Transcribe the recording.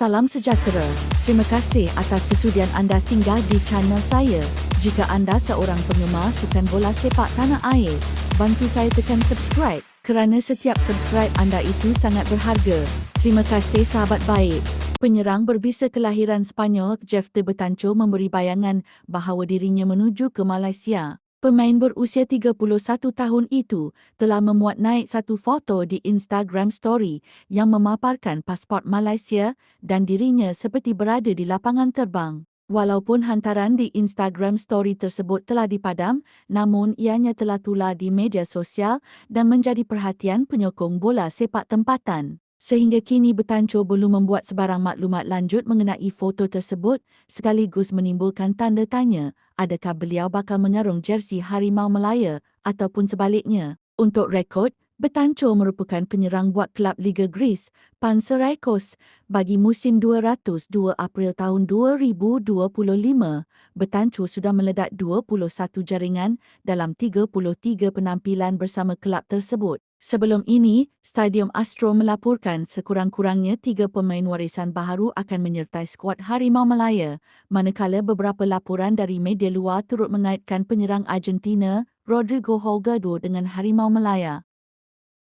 Salam sejahtera. Terima kasih atas kesudian anda singgah di channel saya. Jika anda seorang penggemar sukan bola sepak tanah air, bantu saya tekan subscribe kerana setiap subscribe anda itu sangat berharga. Terima kasih sahabat baik. Penyerang berbisa kelahiran Spanyol Jeff de Betanco memberi bayangan bahawa dirinya menuju ke Malaysia. Pemain berusia 31 tahun itu telah memuat naik satu foto di Instagram Story yang memaparkan pasport Malaysia dan dirinya seperti berada di lapangan terbang. Walaupun hantaran di Instagram Story tersebut telah dipadam, namun ianya telah tular di media sosial dan menjadi perhatian penyokong bola sepak tempatan. Sehingga kini Betanco belum membuat sebarang maklumat lanjut mengenai foto tersebut sekaligus menimbulkan tanda tanya adakah beliau bakal mengarung jersey Harimau Melaya ataupun sebaliknya. Untuk rekod, Betanco merupakan penyerang buat kelab Liga Greece, Panathinaikos, bagi musim 202 April tahun 2025. Betanco sudah meledak 21 jaringan dalam 33 penampilan bersama kelab tersebut. Sebelum ini, Stadium Astro melaporkan sekurang-kurangnya tiga pemain warisan baharu akan menyertai skuad Harimau Malaya, manakala beberapa laporan dari media luar turut mengaitkan penyerang Argentina, Rodrigo Holgado dengan Harimau Malaya.